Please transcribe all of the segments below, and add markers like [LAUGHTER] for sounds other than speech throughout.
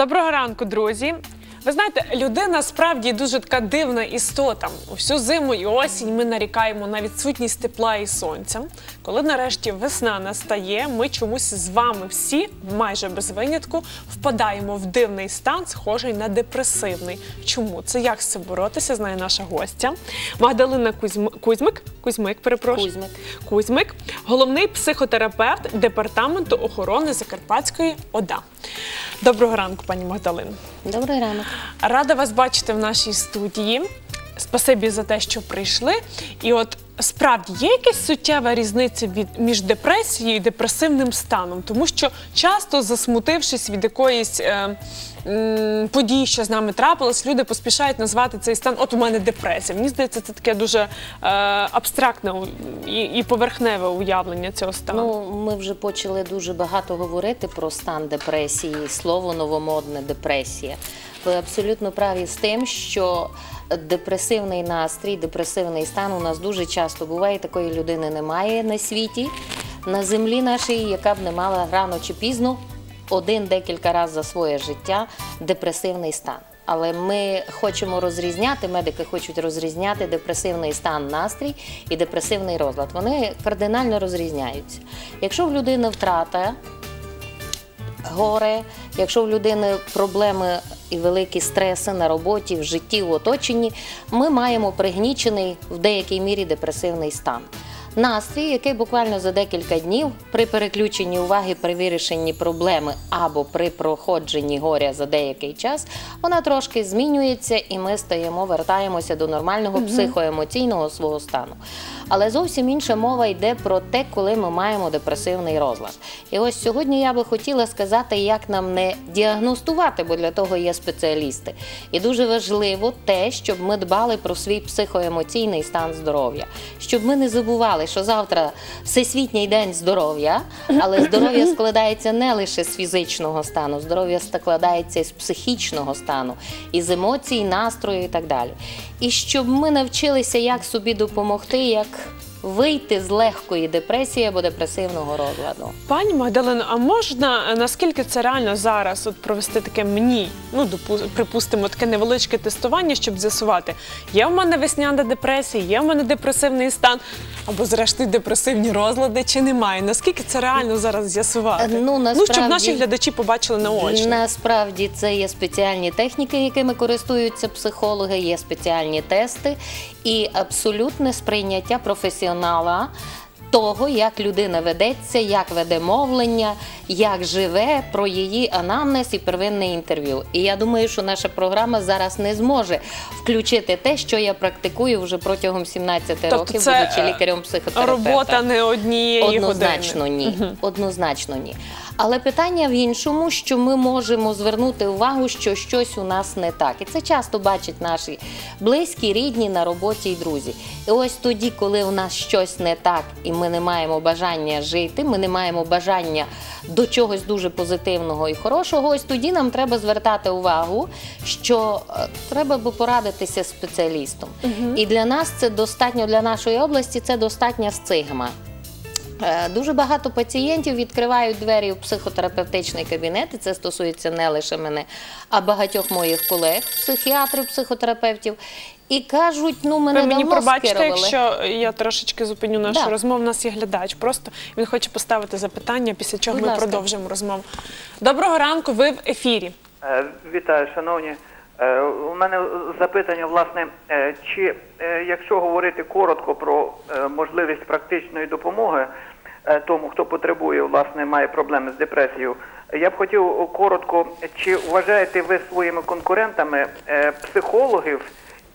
Доброго ранку, друзі. Ви знаєте, людина справді дуже така дивна істота. Усю зиму і осінь ми нарікаємо на відсутність тепла і сонця. Коли нарешті весна настає, ми чомусь з вами всі, майже без винятку, впадаємо в дивний стан, схожий на депресивний. Чому це як з цим боротися? Знає наша гостя Магдалина Кузьм... Кузьмик. Кузьмик, перепрошую. Кузьмик. Кузьмик, головний психотерапевт департаменту охорони Закарпатської ОДА. Доброго ранку, пані Магдалин. Добрий ранок. Рада вас бачити в нашій студії. Спасибі за те, що прийшли. І от справді є якась суттєва різниця від між депресією і депресивним станом, тому що часто засмутившись від якоїсь е, події, що з нами трапилось, люди поспішають назвати цей стан. От у мене депресія. Мені здається, це таке дуже е, абстрактне і, і поверхневе уявлення цього стану. Ну, ми вже почали дуже багато говорити про стан депресії, слово новомодне депресія. Ви абсолютно праві з тим, що депресивний настрій, депресивний стан у нас дуже часто буває. Такої людини немає на світі, на землі нашій, яка б не мала рано чи пізно один декілька разів за своє життя депресивний стан. Але ми хочемо розрізняти, медики хочуть розрізняти депресивний стан настрій і депресивний розлад. Вони кардинально розрізняються. Якщо в людини втрата, горе, якщо в людини проблеми і великі стреси на роботі, в житті, в оточенні, ми маємо пригнічений в деякій мірі депресивний стан. Настрій, який буквально за декілька днів при переключенні уваги при вирішенні проблеми або при проходженні горя за деякий час, вона трошки змінюється, і ми стаємо, вертаємося до нормального психоемоційного свого стану. Але зовсім інша мова йде про те, коли ми маємо депресивний розлад. І ось сьогодні я би хотіла сказати, як нам не діагностувати, бо для того є спеціалісти. І дуже важливо те, щоб ми дбали про свій психоемоційний стан здоров'я, щоб ми не забували, що завтра всесвітній день здоров'я, але здоров'я складається не лише з фізичного стану, здоров'я складається з психічного стану, із емоцій, настрою і так далі. І щоб ми навчилися, як собі допомогти, як вийти з легкої депресії або депресивного розладу. Пані Магдалино, а можна е, наскільки це реально зараз от провести таке мені, ну припустимо, таке невеличке тестування, щоб з'ясувати, є в мене весняна депресія, є в мене депресивний стан, або зрештою депресивні розлади, чи немає? Наскільки це реально зараз з'ясувати? Ну, щоб наші глядачі побачили наочно. Насправді це є спеціальні техніки, якими користуються психологи, є спеціальні тести і абсолютне сприйняття професіонала. Того, як людина ведеться, як веде мовлення, як живе, про її анамнез і первинне інтерв'ю. І я думаю, що наша програма зараз не зможе включити те, що я практикую вже протягом 17 Тобто років, це, будучи лікарем психотерапевтом Робота не однієї Однозначно години. ні. Однозначно ні. Але питання в іншому, що ми можемо звернути увагу, що щось у нас не так. І це часто бачать наші близькі, рідні на роботі і друзі. І ось тоді, коли у нас щось не так, і ми не маємо бажання жити, ми не маємо бажання до чогось дуже позитивного і хорошого, ось тоді нам треба звертати увагу, що е, треба би порадитися з спеціалістом. І для нас це достатньо для нашої області, це достатня стигма. Е, Дуже багато пацієнтів відкривають двері у психотерапевтичний кабінет, і це стосується не лише мене, а багатьох моїх колег, психіатрів, психотерапевтів, і кажуть, ну мене Ви мені давно пробачте, скерували. якщо я трошечки зупиню нашу Да. розмову. У нас є глядач. Просто він хоче поставити запитання, після чого Будь ми ласка. продовжимо розмову. Доброго ранку, ви в ефірі. Е, Вітаю, шановні. Е, У мене запитання, власне, е, чи е, якщо говорити коротко про е, можливість практичної допомоги тому, хто потребує, власне, має проблеми з депресією, я б хотів коротко, чи вважаєте ви своїми конкурентами е, психологів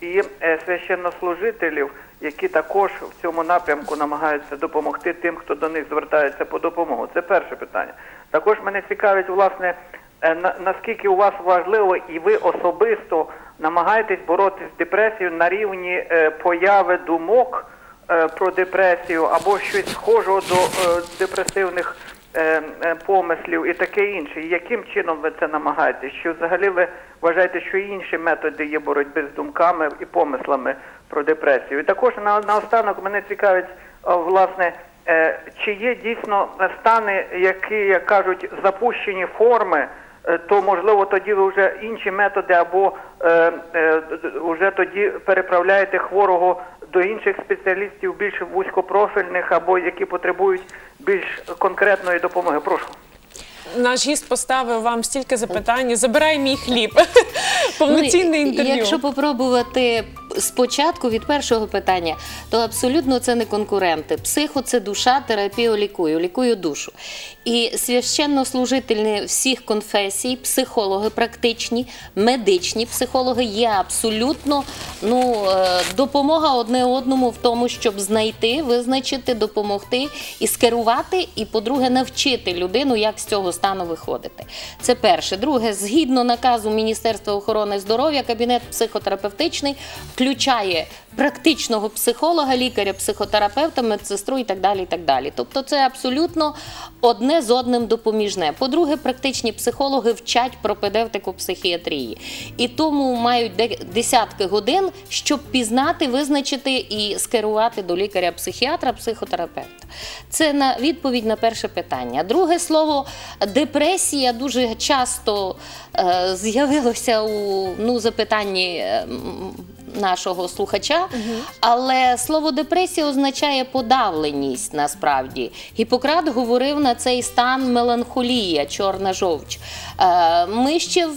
і е, священнослужителів, які також в цьому напрямку намагаються допомогти тим, хто до них звертається по допомогу? Це перше питання. Також мене цікавить, власне, Е, на- наскільки у вас важливо і ви особисто намагаєтесь боротися з депресією на рівні е, появи думок е, про депресію або щось схожого до е, депресивних е, е, помислів і таке інше. Яким чином ви це намагаєтесь? Чи взагалі ви вважаєте, що інші методи є боротьби з думками і помислами про депресію? І також на, наостанок мене цікавить, е, власне, Е, Чи є дійсно стани, які, як кажуть, запущені форми е, то можливо тоді ви вже інші методи або е, е, вже тоді переправляєте хворого до інших спеціалістів, більш вузькопрофільних або які потребують більш конкретної допомоги. Прошу. Наш гість поставив вам стільки запитань. Забирай мій хліб. Повноцінне Ну, інтерв'ю. Якщо попробувати спочатку від першого питання, то абсолютно це не конкуренти. Психо це душа, терапію лікую, лікую душу. І священнослужителі всіх конфесій, психологи практичні, медичні психологи є абсолютно ну, е, допомога одне одному в тому, щоб знайти, визначити, допомогти і скерувати, і, по-друге, навчити людину, як з цього стану виходити. Це перше. Друге, згідно наказу Міністерства охорони здоров'я, кабінет психотерапевтичний включає практичного психолога, лікаря, психотерапевта, медсестру і так далі. І так далі. Тобто, це абсолютно одне з одним допоміжне. По-друге, практичні психологи вчать пропедевтику психіатрії, і тому мають де- десятки годин, щоб пізнати, визначити і скерувати до лікаря-психіатра, психотерапевта. Це на відповідь на перше питання. Друге слово депресія дуже часто е, з'явилося у ну, запитанні. е, Нашого слухача, але слово депресія означає подавленість насправді. Гіппократ говорив на цей стан меланхолія, чорна жовч. Е, Ми ще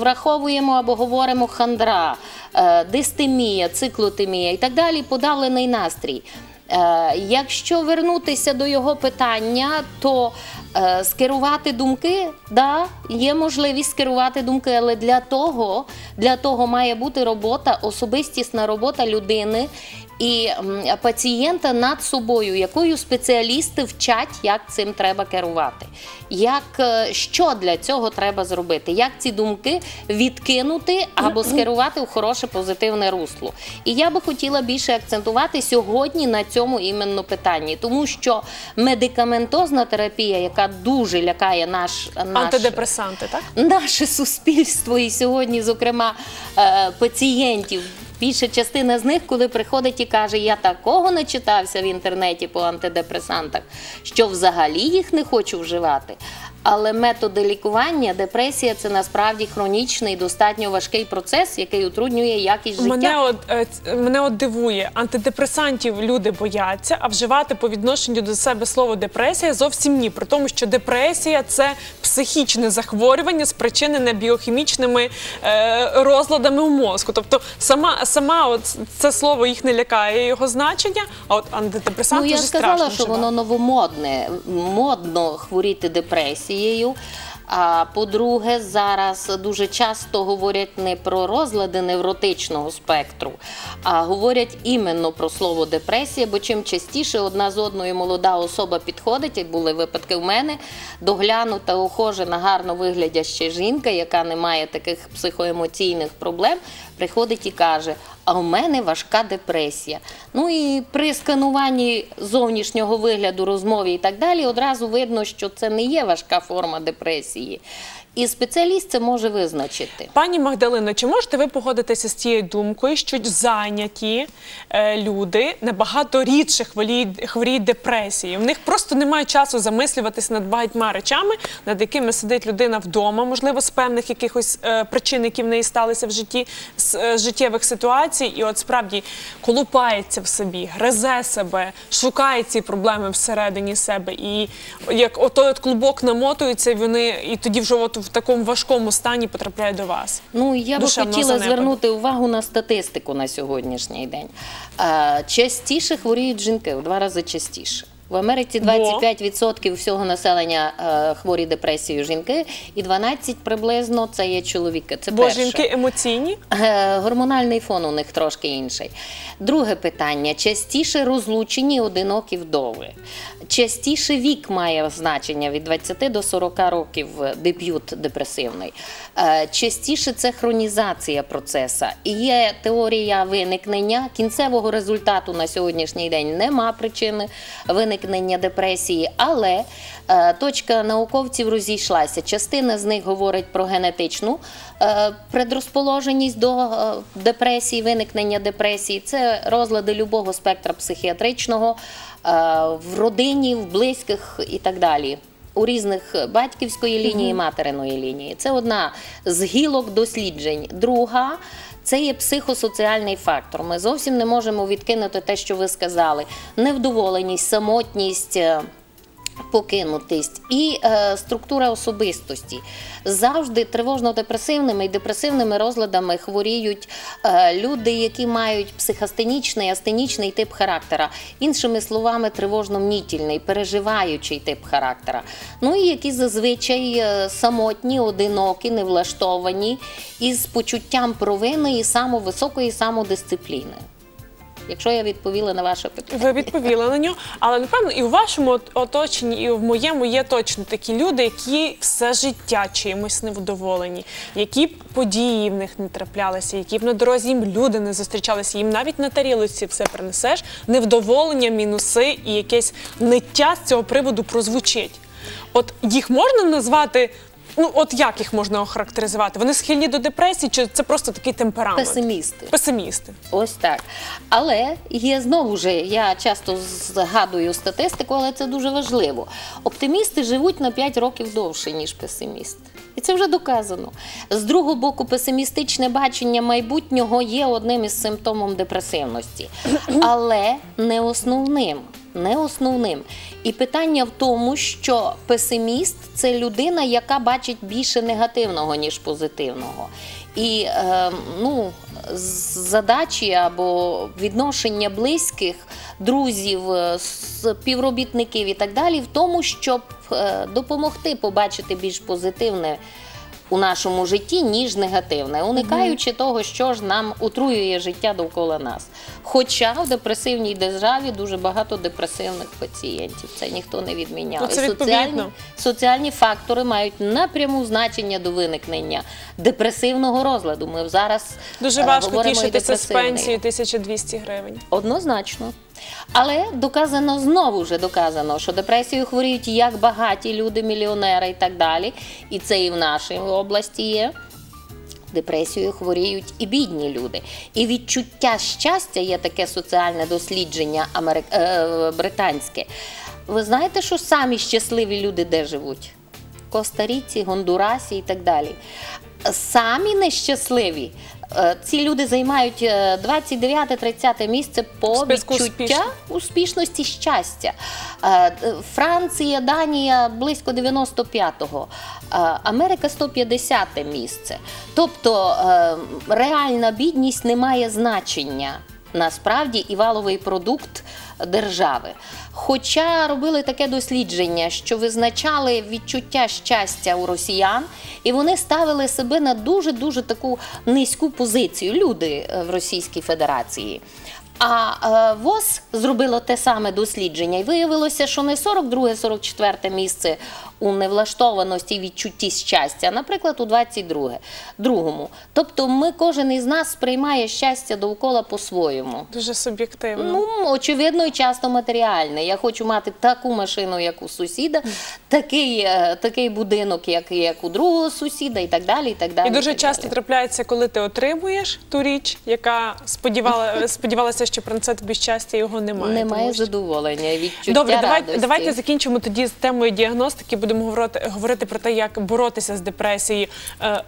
враховуємо або говоримо хандра, е, дистемія, циклотемія і так далі, подавлений настрій. Е, Якщо вернутися до його питання, то скерувати думки, да, є можливість скерувати думки, але для того, для того має бути робота, особистісна робота людини і пацієнта над собою, якою спеціалісти вчать, як цим треба керувати. Як, е, що для цього треба зробити? Як ці думки відкинути або скерувати в хороше позитивне русло? І я би хотіла більше акцентувати сьогодні на цьому іменно питанні, тому що медикаментозна терапія, яка дуже лякає наш, наш Антидепресанти, так? наше суспільство і сьогодні, зокрема, е, пацієнтів. Більша частина з них, коли приходить і каже, я такого не читався в інтернеті по антидепресантах, що взагалі їх не хочу вживати. Але методи лікування, депресія це насправді хронічний, достатньо важкий процес, який утруднює якість життя. Мене от, е, мене от дивує, антидепресантів люди бояться, а вживати по відношенню до себе слово депресія зовсім ні. При тому, що депресія це психічне захворювання, спричинене біохімічними е, розладами в мозку. Тобто сама, сама от це слово їх не лякає, його значення, а от антидепресанти Ну, я вже сказала, страшно що вживати. воно новомодне, модно хворіти депресією. А по-друге, зараз дуже часто говорять не про розлади невротичного спектру, а говорять іменно про слово депресія, бо чим частіше одна з одною молода особа підходить, як були випадки в мене, доглянута, ухожена, гарно виглядяща жінка, яка не має таких психоемоційних проблем, приходить і каже: а у мене важка депресія. Ну і при скануванні зовнішнього вигляду, розмові і так далі, одразу видно, що це не є важка форма депресії. І спеціаліст це може визначити. Пані Магдалино, чи можете ви погодитися з цією думкою, що зайняті е, люди набагато рідше хворіють, хворіють депресією? В них просто немає часу замислюватися над багатьма речами, над якими сидить людина вдома, можливо, з певних якихось е, причин, які в неї сталися в житті, з е, життєвих ситуацій, і от справді колупається в собі, гризе себе, шукає ці проблеми всередині себе. І як отой от клубок намотується, вони і тоді вже от в такому важкому стані потрапляє до вас. Ну я би хотіла занепаду. звернути увагу на статистику на сьогоднішній день. Е, Частіше хворіють жінки в два рази частіше. В Америці 25% всього населення е, хворі депресією жінки, і 12 приблизно це є чоловіки. Це Бо перше. жінки емоційні. Е, Гормональний фон у них трошки інший. Друге питання: частіше розлучені одинокі вдови. Частіше вік має значення від 20 до 40 років е, дебют депресивний. Частіше це хронізація процесу. І є теорія виникнення кінцевого результату на сьогоднішній день нема причини виникнення депресії, але е, точка науковців розійшлася. Частина з них говорить про генетичну е, предрозположеність до е, депресії, виникнення депресії. Це розлади любого спектра психіатричного в родині, в близьких і так далі. У різних батьківської лінії і материної лінії. Це одна з гілок досліджень. Друга це є психосоціальний фактор. Ми зовсім не можемо відкинути те, що ви сказали: невдоволеність, самотність. Покинутість і е, структура особистості завжди тривожно-депресивними і депресивними розладами хворіють е, люди, які мають психостенічний, астенічний тип характера, іншими словами, тривожно-мнітільний, переживаючий тип характера. Ну і які зазвичай е, самотні, одинокі, невлаштовані із почуттям провини і самовисокої самодисципліни. Якщо я відповіла на ваше питання. Ви відповіли на нього, але напевно і у вашому оточенні, і в моєму є точно такі люди, які все життя чимось невдоволені, які події в них не траплялися, які б на дорозі їм люди не зустрічалися, їм навіть на тарілочці все принесеш, невдоволення, мінуси і якесь ниття з цього приводу прозвучить. От їх можна назвати. Ну, от як їх можна охарактеризувати? Вони схильні до депресії, чи це просто такий темперамент? Песимісти. Песимісти. Ось так. Але є знову ж, я часто згадую статистику, але це дуже важливо. Оптимісти живуть на 5 років довше, ніж песимісти. І це вже доказано. З другого боку, песимістичне бачення майбутнього є одним із симптомом депресивності, [CLEARS THROAT] але не основним. Не основним. І питання в тому, що песиміст це людина, яка бачить більше негативного, ніж позитивного. І е, ну, задачі або відношення близьких, друзів, е, співробітників і так далі, в тому, щоб е, допомогти побачити більш позитивне у нашому житті, ніж негативне, уникаючи того, що ж нам отруює життя довкола нас. Хоча в депресивній державі дуже багато депресивних пацієнтів, це ніхто не відміняв. Ну, це І соціальні, соціальні фактори мають напряму значення до виникнення депресивного розладу. Ми зараз Дуже е, важко тішитися з пенсією 1200 гривень. Однозначно. Але доказано знову ж доказано, що депресією хворіють як багаті люди, мільйонери і так далі. І це і в нашій області є. Депресією хворіють і бідні люди. І відчуття щастя є таке соціальне дослідження америк... е, британське. Ви знаєте, що самі щасливі люди де живуть? Коста-Ріці, Гондурасі і так далі. Самі нещасливі. Е, Ці люди займають 29-30 місце по списку відчуття успішних. успішності щастя. Е, Франція, Данія близько 95-го, е, Америка 150 місце. Тобто е, реальна бідність не має значення насправді і валовий продукт держави. Хоча робили таке дослідження, що визначали відчуття щастя у росіян, і вони ставили себе на дуже дуже таку низьку позицію. Люди е, в Російській Федерації. А е, ВОЗ зробило те саме дослідження, і виявилося, що не 42-44 місце у невлаштованості і відчутті щастя, а, наприклад, у 22 другому. Тобто, ми кожен із нас сприймає щастя довкола по-своєму. Дуже суб'єктивно. Ну, очевидно, і часто матеріальне. Я хочу мати таку машину, як у сусіда, такий, е, такий будинок, як, як у другого сусіда, і так далі. І, так далі, І дуже так часто далі. трапляється, коли ти отримуєш ту річ, яка сподівала, [LAUGHS] сподівалася, що принесе тобі щастя, його немає. немає тому що- задоволення, відчуття Добре, давай, давайте закінчимо тоді з темою діагностики. Будемо говорити, говорити про те, як боротися з депресією. Е,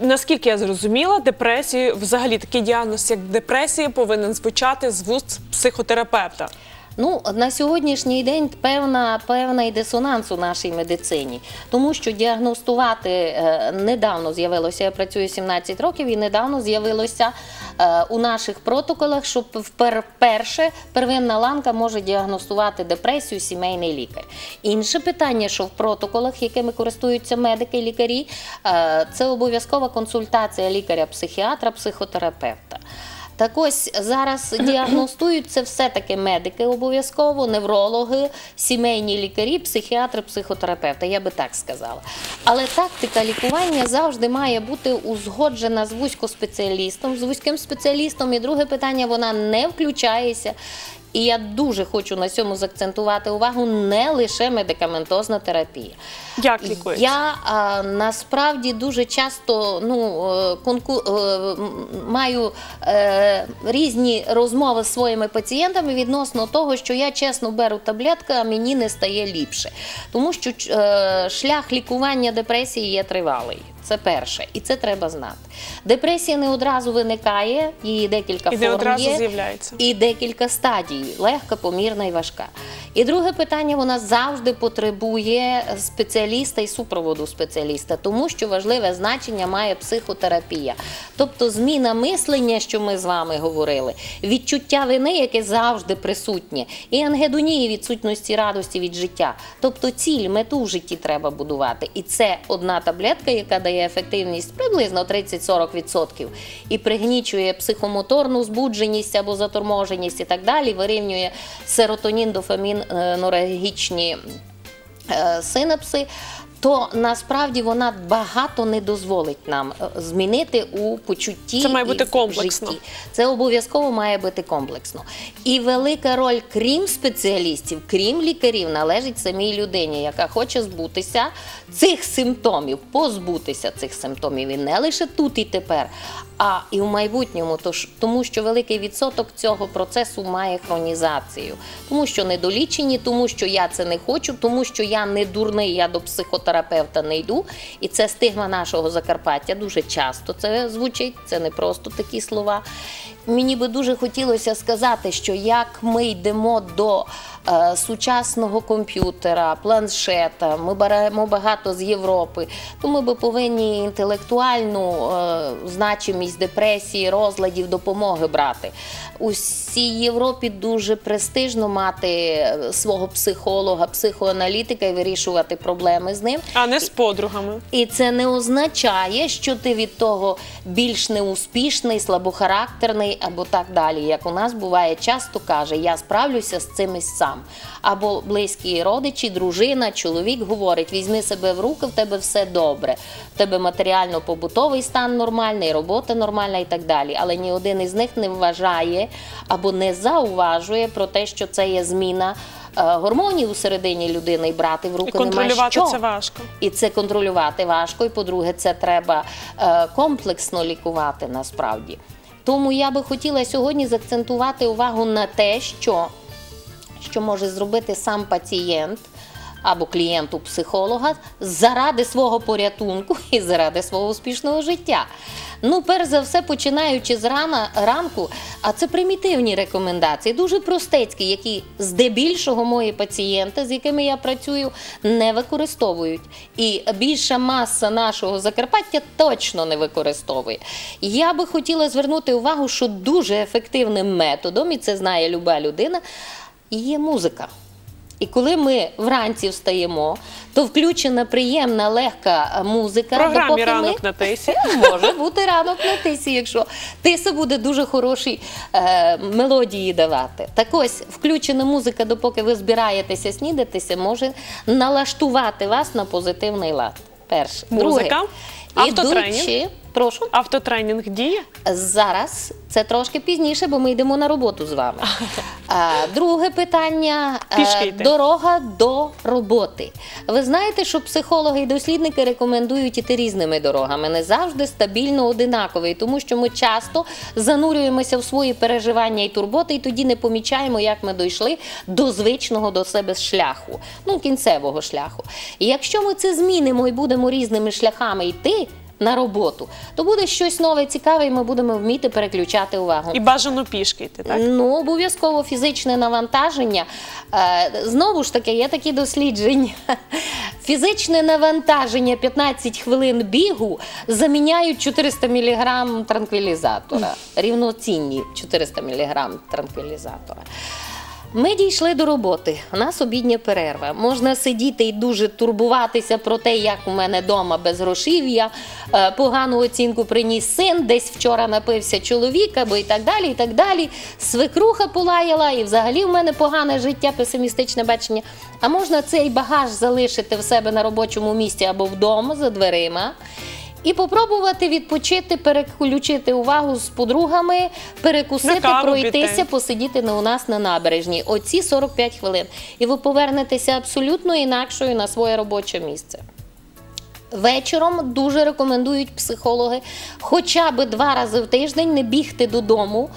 наскільки я зрозуміла, депресію, взагалі такий діагноз, як депресія, повинен звучати з вуст психотерапевта. Ну, на сьогоднішній день певна, певний дисонанс у нашій медицині, тому що діагностувати е, недавно з'явилося, я працюю 17 років, і недавно з'явилося е, у наших протоколах, що вперше первинна ланка може діагностувати депресію сімейний лікар. Інше питання, що в протоколах, якими користуються медики, лікарі, е, це обов'язкова консультація лікаря-психіатра, психотерапевта. Так ось зараз [CLEARS THROAT] діагностують це все-таки медики обов'язково, неврологи, сімейні лікарі, психіатри, психотерапевти. Я би так сказала. Але тактика лікування завжди має бути узгоджена з вузькоспеціалістом, з вузьким спеціалістом. І друге питання вона не включається. І я дуже хочу на цьому заакцентувати увагу не лише медикаментозна терапія. Як лікується? Я а, насправді дуже часто ну, е, конку, е, маю е, різні розмови з своїми пацієнтами відносно того, що я чесно беру таблетки, а мені не стає ліпше. Тому що е, шлях лікування депресії є тривалий. Це перше, і це треба знати. Депресія не одразу виникає, її декілька І не форм одразу є, з'являється. і декілька стадій легка, помірна і важка. І друге питання: вона завжди потребує спеціаліста і супроводу спеціаліста, тому що важливе значення має психотерапія, тобто зміна мислення, що ми з вами говорили, відчуття вини, яке завжди присутнє, і ангедонії відсутності радості від життя. Тобто ціль, мету в житті треба будувати. І це одна таблетка, яка дає ефективність приблизно 30-40% і пригнічує психомоторну збудженість або заторможеність і так далі, вирівнює серотонін, дофамін, е, норегічні е, синапси. То насправді вона багато не дозволить нам е, змінити у почутті. Це має бути комплексно. житті. Це обов'язково має бути комплексно. І велика роль, крім спеціалістів, крім лікарів, належить самій людині, яка хоче збутися цих симптомів, позбутися цих симптомів і не лише тут і тепер, а і в майбутньому. Тож тому, що великий відсоток цього процесу має хронізацію, тому що недолічені, тому що я це не хочу, тому що я не дурний, я до психотерапевта не йду. І це стигма нашого Закарпаття. Дуже часто це звучить. Це не просто такі слова. Мені би дуже хотілося сказати, що як ми йдемо до е, сучасного комп'ютера, планшета, ми беремо багато з Європи, то ми би повинні інтелектуальну е, значимість депресії, розладів, допомоги брати. У всій Європі дуже престижно мати е, свого психолога, психоаналітика і вирішувати проблеми з ним. А не з подругами. І це не означає, що ти від того більш неуспішний, слабохарактерний або так далі. Як у нас буває, часто каже, я справлюся з цим і сам. Або близькі родичі, дружина, чоловік говорить: візьми себе в руки, в тебе все добре. В тебе матеріально-побутовий стан нормальний, робота нормальна і так далі. Але ні один із них не вважає або не зауважує про те, що це є зміна. е, Гормонів у середині людини і брати в руки І контролювати нема що. це важко. І це контролювати важко. І по-друге, це треба е, комплексно лікувати насправді. Тому я би хотіла сьогодні заакцентувати увагу на те, що, що може зробити сам пацієнт або клієнт у психолога заради свого порятунку [LAUGHS] і заради свого успішного життя. Ну, перш за все, починаючи з рана, ранку, а це примітивні рекомендації, дуже простецькі, які здебільшого мої пацієнти, з якими я працюю, не використовують. І більша маса нашого Закарпаття точно не використовує. Я би хотіла звернути увагу, що дуже ефективним методом, і це знає люба людина, є музика. І коли ми вранці встаємо, то включена приємна легка музика. В програмі допоки ранок ми... на тисі. [LAUGHS] Може бути ранок на тисі, якщо тиса буде дуже хороші е, мелодії давати. Так ось включена музика, допоки ви збираєтеся снідатися, може налаштувати вас на позитивний лад. Перше. Музика? Друге. Автотренінг? Ідучи, прошу. Автотренінг діє. Зараз це трошки пізніше, бо ми йдемо на роботу з вами. [LAUGHS] А, друге питання е, Пішки йти. дорога до роботи. Ви знаєте, що психологи і дослідники рекомендують іти різними дорогами, не завжди стабільно одинакові, тому що ми часто занурюємося в свої переживання і турботи, і тоді не помічаємо, як ми дійшли до звичного до себе шляху, ну кінцевого шляху. І якщо ми це змінимо і будемо різними шляхами йти. На роботу, то буде щось нове, цікаве, і ми будемо вміти переключати увагу. І бажано пішки йти, так? Ну, обов'язково фізичне навантаження. Е, Знову ж таки, є такі дослідження. [LAUGHS] Фізичне навантаження 15 хвилин бігу заміняють 400 мг транквілізатора. Рівноцінні 400 мг транквілізатора. Ми дійшли до роботи. У нас обідня перерва. Можна сидіти і дуже турбуватися про те, як у мене вдома без грошів'я, е, погану оцінку приніс син, десь вчора напився чоловік, або і так далі. і так далі. Свекруха полаяла, і взагалі в мене погане життя, песимістичне бачення. А можна цей багаж залишити в себе на робочому місці або вдома за дверима. І попробувати відпочити, переключити увагу з подругами, перекусити, каву пройтися, піти. посидіти на у нас на набережні. Оці 45 хвилин. І ви повернетеся абсолютно інакшою на своє робоче місце. Вечором дуже рекомендують психологи хоча б два рази в тиждень не бігти додому,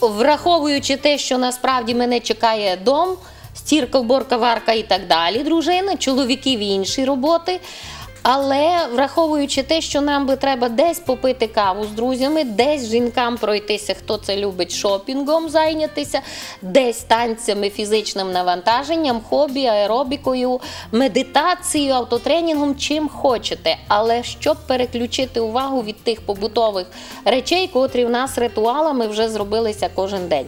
враховуючи те, що насправді мене чекає дом, стірка, уборка, варка і так далі, дружина, чоловіків і інші роботи. Але враховуючи те, що нам би треба десь попити каву з друзями, десь жінкам пройтися, хто це любить, шопінгом зайнятися, десь танцями, фізичним навантаженням, хобі, аеробікою, медитацією, автотренінгом, чим хочете. Але щоб переключити увагу від тих побутових речей, котрі в нас ритуалами вже зробилися кожен день.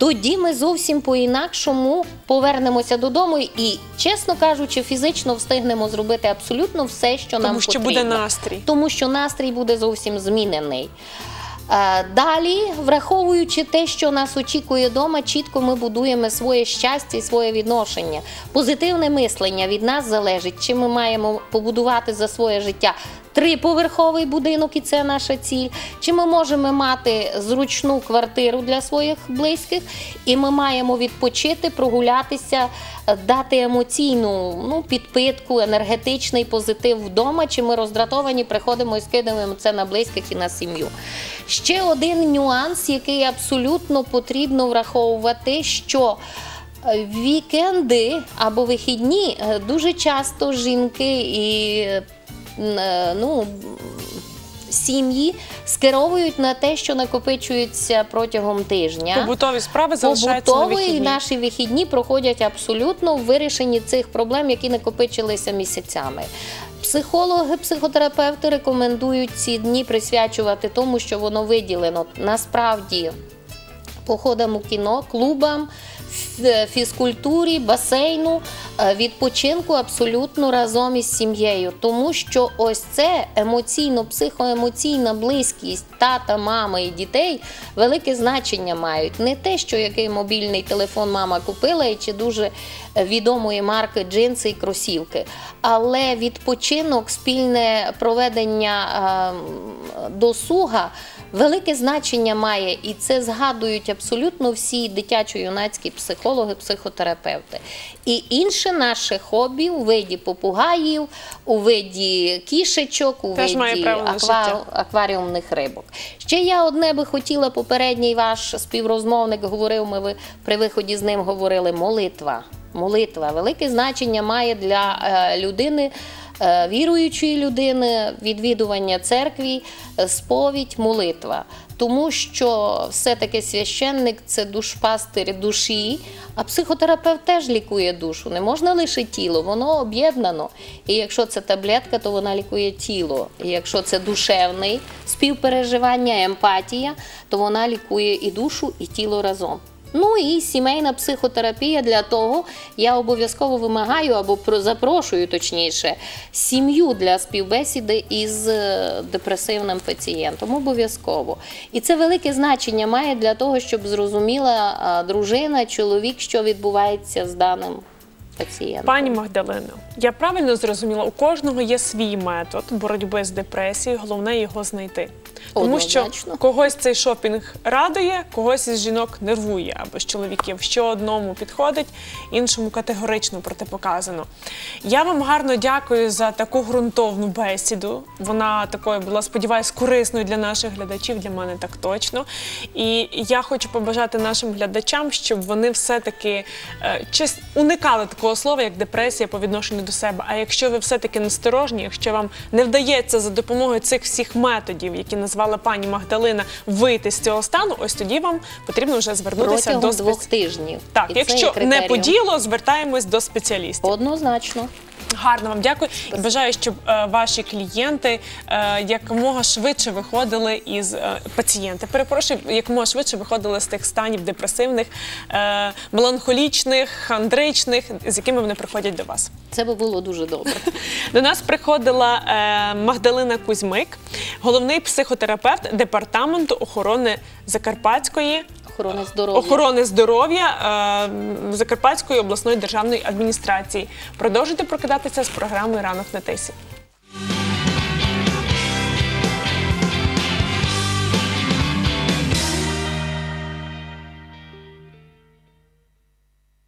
Тоді ми зовсім по-інакшому повернемося додому і, чесно кажучи, фізично встигнемо зробити абсолютно все, що нам Тому що потрібно. буде настрій. Тому що настрій буде зовсім змінений. Е, Далі, враховуючи те, що нас очікує вдома, чітко ми будуємо своє щастя і своє відношення. Позитивне мислення від нас залежить, чи ми маємо побудувати за своє життя триповерховий будинок, і це наша ціль, чи ми можемо мати зручну квартиру для своїх близьких, і ми маємо відпочити, прогулятися, дати емоційну ну, підпитку, енергетичний позитив вдома, чи ми роздратовані, приходимо і скидаємо це на близьких і на сім'ю. Ще один нюанс, який абсолютно потрібно враховувати, що е, Вікенди або вихідні е, дуже часто жінки і е, ну, сім'ї скеровують на те, що накопичується протягом тижня. Побутові справи залишаються на вихідні. наші вихідні проходять абсолютно в вирішенні цих проблем, які накопичилися місяцями. Психологи, психотерапевти рекомендують ці дні присвячувати тому, що воно виділено. Насправді походам у кіно, клубам, фізкультурі, басейну, е, відпочинку абсолютно разом із сім'єю. Тому що ось це емоційно, психоемоційна близькість тата, мами і дітей велике значення мають. Не те, що який мобільний телефон мама купила, і чи дуже відомої марки джинси і кросівки. Але відпочинок, спільне проведення е, досуга велике значення має, і це згадують абсолютно всі дитячо-юнацькі психологи, психотерапевти. І інше наше хобі у виді попугаїв, у виді кішечок, у Теж виді право акваріумних рибок. Ще я одне би хотіла, попередній ваш співрозмовник говорив, ми при виході з ним говорили молитва. Молитва велике значення має для е, людини, віруючої людини, відвідування церкві, е, сповідь, молитва. Тому що все-таки священник це душпастир душі, а психотерапевт теж лікує душу. Не можна лише тіло, воно об'єднано. І якщо це таблетка, то вона лікує тіло. І якщо це душевний співпереживання, емпатія, то вона лікує і душу, і тіло разом. Ну і сімейна психотерапія для того я обов'язково вимагаю або про- запрошую точніше сім'ю для співбесіди із е, депресивним пацієнтом. Обов'язково. І це велике значення має для того, щоб зрозуміла дружина, чоловік, що відбувається з даним пацієнтом. Пані Магдалино, я правильно зрозуміла, у кожного є свій метод боротьби з депресією, головне його знайти. Тому що когось цей шопінг радує, когось із жінок нервує або з чоловіків. Що одному підходить, іншому категорично протипоказано. Я вам гарно дякую за таку ґрунтовну бесіду. Вона такою була, сподіваюсь, корисною для наших глядачів, для мене так точно. І я хочу побажати нашим глядачам, щоб вони все-таки е, уникали такого слова, як депресія по відношенню до себе. А якщо ви все-таки насторожні, якщо вам не вдається за допомогою цих всіх методів, які назвала пані Магдалина, вийти з цього стану, ось тоді вам потрібно вже звернутися протягом до двох тижнів. Так, І якщо не критерієм. по ділу, звертаємось до спеціалістів. Однозначно. Гарно вам дякую і бажаю, щоб е, ваші клієнти е, якомога швидше виходили із е, пацієнти. Перепрошую, якомога швидше виходили з тих станів депресивних, е, меланхолічних, хандричних, з якими вони приходять до вас. Це би було дуже добре. [LAUGHS] До нас приходила е, Магдалина Кузьмик, головний психотерапевт департаменту охорони Закарпатської Охорони здоров'я. охорони здоров'я е, Закарпатської обласної державної адміністрації. Продовжуйте прокидатися з програмою Ранок на тисі.